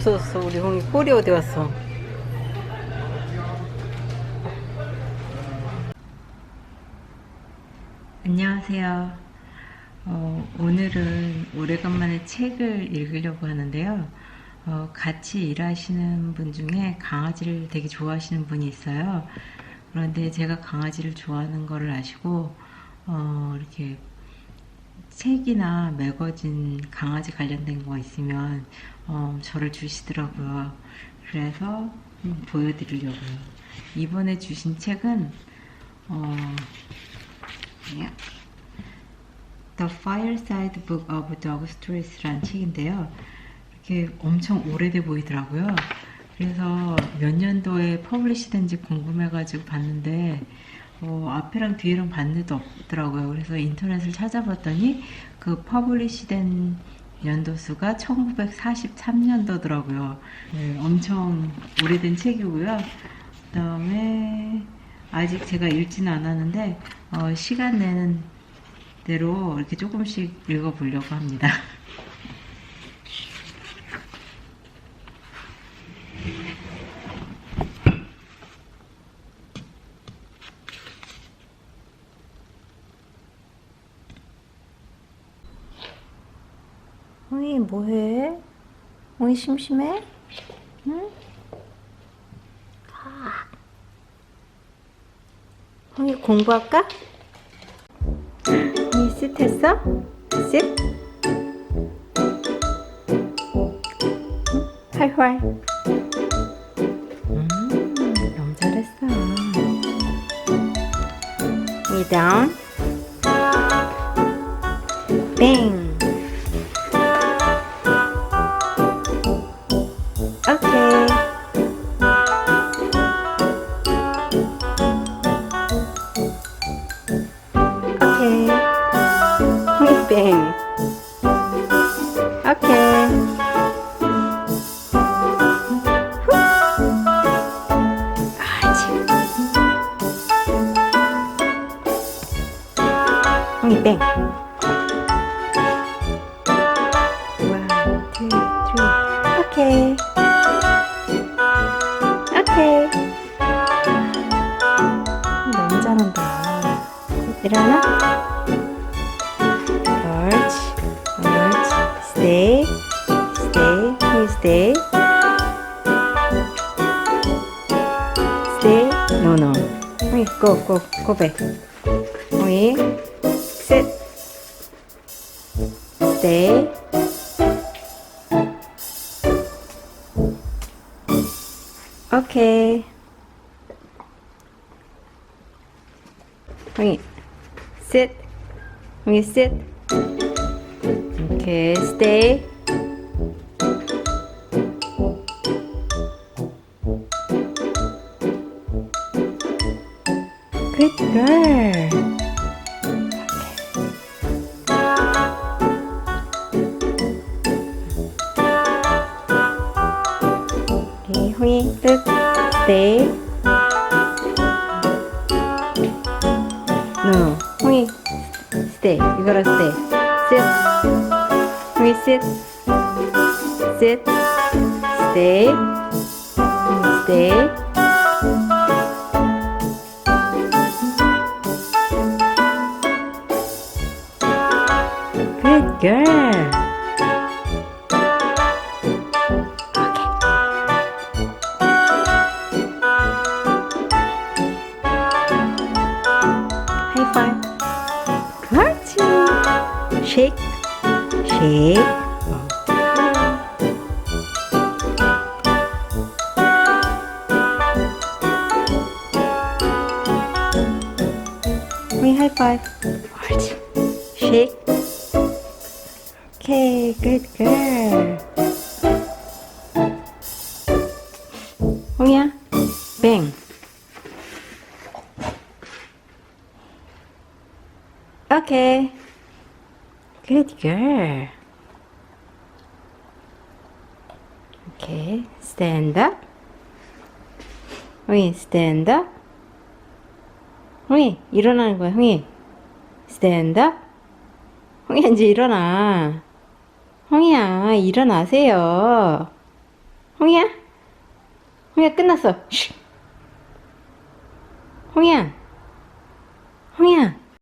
없어졌어. 우리 홍이 꼬리 어디 갔어? 안녕하세요. 어, 오늘은 오래간만에 책을 읽으려고 하는데요. 어, 같이 일하시는 분 중에 강아지를 되게 좋아하시는 분이 있어요. 그런데 제가 강아지를 좋아하는 거를 아시고 어, 이렇게 책이나 매거진 강아지 관련된 거 있으면 어, 저를 주시더라고요. 그래서 음, 보여드리려고요. 이번에 주신 책은 어? The Fireside Book of Dog Stories라는 책인데요. 이렇게 엄청 오래돼 보이더라고요. 그래서 몇 년도에 퍼블리시 된지 궁금해가지고 봤는데 어, 앞이랑 뒤에랑 반대도 없더라고요. 그래서 인터넷을 찾아봤더니 그 퍼블리시된 연도수가 1943년도더라고요. 네, 엄청 오래된 책이고요. 그 다음에 아직 제가 읽지는 않았는데 어, 시간 내는 대로 이렇게 조금씩 읽어보려고 합니다. 홍이 뭐해? 홍이 심심해? 응? 가. 홍이 공부할까? 쉿 했어? 쉿? 활활. 음, 너무 잘했어. 홍이 다운. 뱅. Bang. One, two, three. Okay. 오케이. 너무 잘한다. 일어나. 옳지. 옳지. Stay. Stay. Stay. Stay. No, no. Wait, go, go, go back. Wait. Stay. 오케이. 형이 sit. 형이 sit. 오케이. stay. Good girl. 오케이. 홍이 뜻. stay. No, no. 홍이 stay. You gotta stay. Sit. 홍이 sit. Sit. Stay. 홍이 stay. Good girl. 그렇지 쉐이크 쉐이크 우리 하이파이브 옳지 쉐이크 오케이 굿굿 홍이야 뱅 Okay. Good girl. Okay, stand up. 홍이 stand up. 홍이 일어나는 거야, 홍이. stand up. 홍이 이제 일어나. 홍이야, 일어나세요. 홍이야? 홍이야 끝났어. 쉿. 홍이야. 홍이야.